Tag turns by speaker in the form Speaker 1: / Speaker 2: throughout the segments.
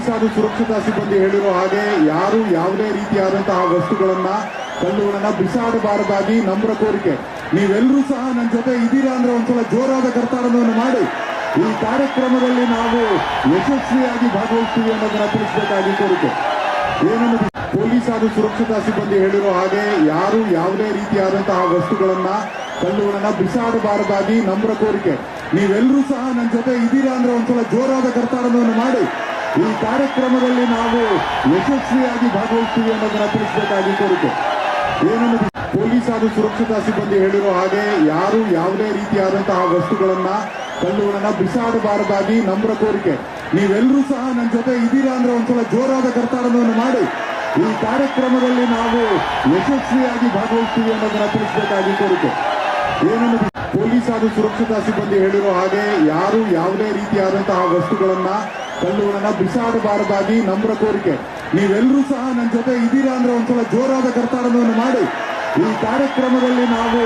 Speaker 1: Police ಹಾಗೂ ಸುರಕ್ಷತಾ ಸಿಬ್ಬಂದಿ ಹೇಳಿರೋ ಹಾಗೆ ಯಾರು ಯಾವುದೇ ರೀತಿಯಾದಂತಹ ವಸ್ತುಗಳನ್ನ ಕಲ್ಲುಗಳನ್ನ ಬಿಸಾಡಬಾರದಾಗಿ ನಮ್ರ ಕೋರಿಕೆ. ನೀವೆಲ್ಲರೂ ಸಹ ನನ್ನ ಜೊತೆ ಇದ್ದೀರಾ ಅಂದ್ರೆ ಒಂದ್ಸಲ ಜೋರಾದ ಕರ್ತಾರವನ್ನು ಮಾಡಿ. ಈ ಕಾರ್ಯಕ್ರಮದಲ್ಲಿ ನಾವು ಯಶಸ್ವಿಯಾಗಿ ಭಾಗವಹಿಸ್ತೀವಿ ಅನ್ನೋದನ್ನ ತಿಳಿಸಬೇಕಾಗಿ ಕೋರಿಕೆ. ಏನನ್ನು ಪೊಲೀಸ್ ಹಾಗೂ ಸುರಕ್ಷತಾ ಸಿಬ್ಬಂದಿ ಹೇಳಿರೋ ಹಾಗೆ ಯಾರು ಯಾವುದೇ ರೀತಿಯಾದಂತಹ ವಸ್ತುಗಳನ್ನ ಕಲ್ಲುಗಳನ್ನ ಬಿಸಾಡಬಾರದಾಗಿ ನಮ್ರ ಕೋರಿಕೆ. ನೀವೆಲ್ಲರೂ ಸಹ ನನ್ನ ಜೊತೆ ಇದ್ದೀರಾ ಅಂದ್ರೆ ಒಂದ್ಸಲ ಜೋರಾದ ಕರ್ತಾರವನ್ನು ಮಾಡಿ. ಈ ಕಾರ್ಯಕ್ರಮದಲ್ಲಿ ನಾವು ಯಶಸ್ವಿಯಾಗಿ ಭಾಗವಹಿಸ್ತೀವಿ ಅನ್ನೋದನ್ನ ತಿಳಿಸಬೇಕಾಗಿ ಕೋರಿಕೆ. ಏನನ್ನು ಪೊಲೀಸ್ ಹಾಗೂ ಸುರಕ್ಷತಾ ಸಿಬ್ಬಂದಿ ಹೇಳಿರೋ ಹಾಗೆ ಯಾರು ಯಾವುದೇ ರೀತಿಯಾದಂತಹ ವಸ್ತುಗಳನ್ನ, ಕಲ್ಲುಗಳನ್ನ ಬಿಸಾಡಬಾರದಾಗಿ ನಮ್ರ ಕೋರಿಕೆ. ನೀವೆಲ್ಲರೂ ಸಹ ನನ್ನ ಜೊತೆ ಇದ್ದೀರಾ ಅಂದ್ರೆ ಒಂದ್ಸಲ ಜೋರಾದ ಕರ್ತಾರವನ್ನು ಮಾಡಿ. ಈ ಕಾರ್ಯಕ್ರಮದಲ್ಲಿ ನಾವು ಯಶಸ್ವಿಯಾಗಿ ಭಾಗವಹಿಸ್ತೀವಿ ಅನ್ನೋದನ್ನ ತಿಳಿಸಬೇಕಾಗಿ ಕೋರಿಕೆ. ಏನನ್ನು ಪೊಲೀಸ್ ಹಾಗೂ ಸುರಕ್ಷತಾ ಸಿಬ್ಬಂದಿ ಹೇಳಿರೋ ಹಾಗೆ ಯಾರು ಯಾವುದೇ ರೀತಿಯಾದಂತಹ ವಸ್ತುಗಳನ್ನ ಕಲ್ಲುಗಳನ್ನ ಬಿಸಾಡಬಾರದಾಗಿ ನಮ್ರ ಕೋರಿಕೆ. ನೀವೆಲ್ಲರೂ ಸಹ ನನ್ನ ಜೊತೆ ಇದ್ದೀರಾ ಅಂದ್ರೆ ಒಂದ್ಸಲ ಜೋರಾದ ಕರ್ತಾರವನ್ನು ಮಾಡಿ. ಈ ಕಾರ್ಯಕ್ರಮದಲ್ಲಿ ನಾವು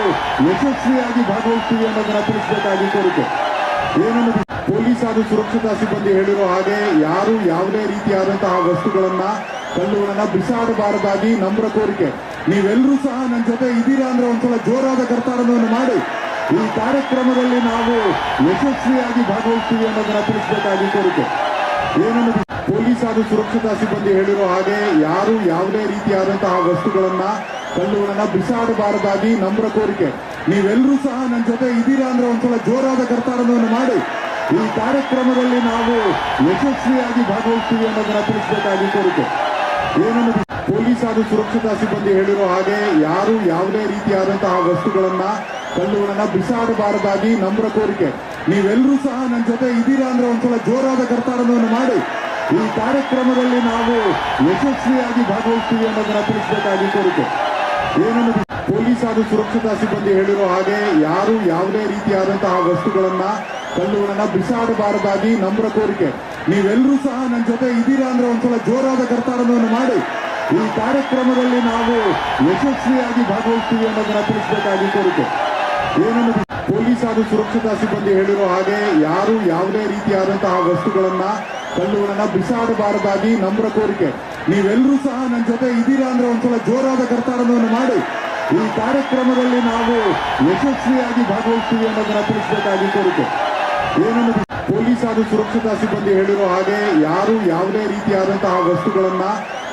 Speaker 1: ಯಶಸ್ವಿಯಾಗಿ ಭಾಗವಹಿಸ್ತೀವಿ ಅನ್ನೋದನ್ನ ತಿಳಿಸಬೇಕಾಗಿ ಕೋರಿಕೆ. ಏನನ್ನು ಪೊಲೀಸ್ ಹಾಗೂ ಸುರಕ್ಷತಾ ಸಿಬ್ಬಂದಿ ಹೇಳಿರೋ ಹಾಗೆ ಯಾರು ಯಾವುದೇ ರೀತಿಯಾದಂತಹ ವಸ್ತುಗಳನ್ನ ಕಲ್ಲುಗಳನ್ನ ಬಿಸಾಡಬಾರದಾಗಿ ನಮ್ರ ಕೋರಿಕೆ. ನೀವೆಲ್ಲರೂ ಸಹ ನನ್ನ ಜೊತೆ ಇದ್ದೀರಾ ಅಂದ್ರೆ ಒಂದ್ಸಲ ಜೋರಾದ ಕರ್ತಾರವನ್ನು ಮಾಡಿ. ಈ ಕಾರ್ಯಕ್ರಮದಲ್ಲಿ ನಾವು ಯಶಸ್ವಿಯಾಗಿ ಭಾಗವಹಿಸ್ತೀವಿ ಅನ್ನೋದನ್ನ ತಿಳಿಸಬೇಕಾಗಿ ಕೋರಿಕೆ. ಏನನ್ನು ಪೊಲೀಸ್ ಹಾಗೂ ಸುರಕ್ಷತಾ ಸಿಬ್ಬಂದಿ ಹೇಳಿರೋ ಹಾಗೆ ಯಾರು ಯಾವುದೇ ರೀತಿಯಾದಂತಹ ವಸ್ತುಗಳನ್ನ, ಕಲ್ಲುಗಳನ್ನ ಬಿಸಾಡಬಾರದಾಗಿ ನಮ್ರ ಕೋರಿಕೆ. ನೀವೆಲ್ಲರೂ ಸಹ ನನ್ನ ಜೊತೆ ಇದ್ದೀರಾ ಅಂದ್ರೆ ಒಂದ್ಸಲ ಜೋರಾದ ಕರ್ತಾರವನ್ನು ಮಾಡಿ. ಈ ಕಾರ್ಯಕ್ರಮದಲ್ಲಿ ನಾವು ಯಶಸ್ವಿಯಾಗಿ ಭಾಗವಹಿಸ್ತೀವಿ ಅನ್ನೋದನ್ನ ತಿಳಿಸಬೇಕಾಗಿ ಕೋರಿಕೆ. ಏನನ್ನು ಪೊಲೀಸ್ ಹಾಗೂ ಸುರಕ್ಷತಾ ಸಿಬ್ಬಂದಿ ಹೇಳಿರೋ ಹಾಗೆ ಯಾರು ಯಾವುದೇ ರೀತಿಯಾದಂತಹ ವಸ್ತುಗಳನ್ನ ಕಲ್ಲುಗಳನ್ನ ಬಿಸಾಡಬಾರದಾಗಿ ನಮ್ರ ಕೋರಿಕೆ. ನೀವೆಲ್ಲರೂ ಸಹ ನನ್ನ ಜೊತೆ ಇದ್ದೀರಾ ಅಂದ್ರೆ ಒಂದ್ಸಲ ಜೋರಾದ ಕರ್ತಾರವನ್ನು ಮಾಡಿ. ಈ ಕಾರ್ಯಕ್ರಮದಲ್ಲಿ ನಾವು ಯಶಸ್ವಿಯಾಗಿ ಭಾಗವಹಿಸ್ತೀವಿ ಅನ್ನೋದನ್ನ ತಿಳಿಸಬೇಕಾಗಿ ಕೋರಿಕೆ. ಏನನ್ನು ಪೊಲೀಸ್ ಹಾಗೂ ಸುರಕ್ಷತಾ ಸಿಬ್ಬಂದಿ ಹೇಳಿರೋ ಹಾಗೆ ಯಾರು ಯಾವುದೇ ರೀತಿಯಾದಂತಹ ವಸ್ತುಗಳನ್ನ ಕಲ್ಲುಗಳನ್ನ ಬಿಸಾಡಬಾರದಾಗಿ ನಮ್ರ ಕೋರಿಕೆ. ನೀವೆಲ್ಲರೂ ಸಹ ನನ್ನ ಜೊತೆ ಇದ್ದೀರಾ ಅಂದ್ರೆ ಒಂದ್ಸಲ ಜೋರಾದ ಕರ್ತಾರವನ್ನು ಮಾಡಿ. ಈ ಕಾರ್ಯಕ್ರಮದಲ್ಲಿ ನಾವು ಯಶಸ್ವಿಯಾಗಿ ಭಾಗವಹಿಸ್ತೀವಿ ಅನ್ನೋದನ್ನ ತಿಳಿಸಬೇಕಾಗಿ ಕೋರಿಕೆ. ಏನನ್ನು ಪೊಲೀಸ್ ಹಾಗೂ ಸುರಕ್ಷತಾ ಸಿಬ್ಬಂದಿ ಹೇಳಿರೋ ಹಾಗೆ ಯಾರು ಯಾವುದೇ ರೀತಿಯಾದಂತಹ ವಸ್ತುಗಳನ್ನ, ಕಲ್ಲುಗಳನ್ನ ಬಿಸಾಡಬಾರದಾಗಿ ನಮ್ರ ಕೋರಿಕೆ. ನೀವೆಲ್ಲರೂ ಸಹ ನನ್ನ ಜೊತೆ ಇದ್ದೀರಾ ಅಂದ್ರೆ ಒಂದ್ಸಲ ಜೋರಾದ ಕರ್ತಾರವನ್ನು ಮಾಡಿ. ಈ ಕಾರ್ಯಕ್ರಮದಲ್ಲಿ ನಾವು ಯಶಸ್ವಿಯಾಗಿ ಭಾಗವಹಿಸ್ತೀವಿ ಅನ್ನೋದನ್ನ ತಿಳಿಸಬೇಕಾಗಿ ಕೋರಿಕೆ. ಏನನ್ನು ಪೊಲೀಸ್ ಹಾಗೂ ಸುರಕ್ಷತಾ ಸಿಬ್ಬಂದಿ ಹೇಳಿರೋ ಹಾಗೆ ಯಾರು ಯಾವುದೇ ರೀತಿಯಾದಂತಹ ವಸ್ತುಗಳನ್ನ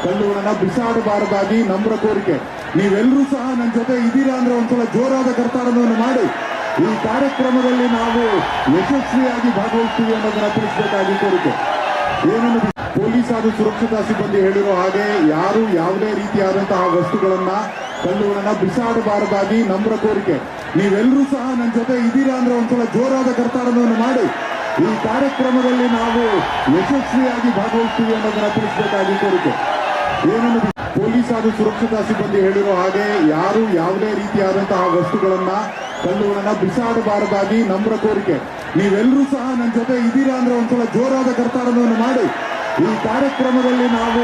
Speaker 1: ಕಲ್ಲುಗಳನ್ನ ಬಿಸಾಡಬಾರದಾಗಿ ನಮ್ರ ಕೋರಿಕೆ. ನೀವೆಲ್ಲರೂ ಸಹ ನನ್ನ ಜೊತೆ ಇದ್ದೀರಾ ಅಂದ್ರೆ ಒಂದ್ಸಲ ಜೋರಾದ ಕರ್ತಾರವನ್ನು ಮಾಡಿ. ಈ ಕಾರ್ಯಕ್ರಮದಲ್ಲಿ ನಾವು ಯಶಸ್ವಿಯಾಗಿ ಭಾಗವಹಿಸ್ತೀವಿ ಅನ್ನೋದನ್ನ ತಿಳಿಸಬೇಕಾಗಿ ಕೋರಿಕೆ. ಏನನ್ನು ಪೊಲೀಸ್ ಹಾಗೂ ಸುರಕ್ಷತಾ ಸಿಬ್ಬಂದಿ ಹೇಳಿರೋ ಹಾಗೆ ಯಾರು ಯಾವುದೇ ರೀತಿಯಾದಂತಹ ವಸ್ತುಗಳನ್ನ ಕಲ್ಲುಗಳನ್ನ ಬಿಸಾಡಬಾರದಾಗಿ ನಮ್ರ ಕೋರಿಕೆ. ನೀವೆಲ್ಲರೂ ಸಹ ನನ್ನ ಜೊತೆ ಇದ್ದೀರಾ ಅಂದ್ರೆ ಒಂದ್ಸಲ ಜೋರಾದ ಕರ್ತಾರವನ್ನು ಮಾಡಿ. ಈ ಕಾರ್ಯಕ್ರಮದಲ್ಲಿ ನಾವು ಯಶಸ್ವಿಯಾಗಿ ಭಾಗವಹಿಸ್ತೀವಿ ಅನ್ನೋದನ್ನ ತಿಳಿಸಬೇಕಾಗಿ ಕೋರಿಕೆ. ಏನನ್ನು ಪೊಲೀಸ್ ಹಾಗೂ ಸುರಕ್ಷತಾ ಸಿಬ್ಬಂದಿ ಹೇಳಿರೋ ಹಾಗೆ ಯಾರು ಯಾವುದೇ ರೀತಿಯಾದಂತಹ ವಸ್ತುಗಳನ್ನ ಕಲ್ಲುಗಳನ್ನ ಬಿಸಾಡಬಾರದಾಗಿ ನಮ್ರ ಕೋರಿಕೆ. ನೀವೆಲ್ಲರೂ ಸಹ ನನ್ನ ಜೊತೆ ಇದ್ದೀರಾ ಅಂದ್ರೆ ಒಂದ್ಸಲ ಜೋರಾದ ಕರ್ತಾರವನ್ನು ಮಾಡಿ. ಈ ಕಾರ್ಯಕ್ರಮದಲ್ಲಿ ನಾವು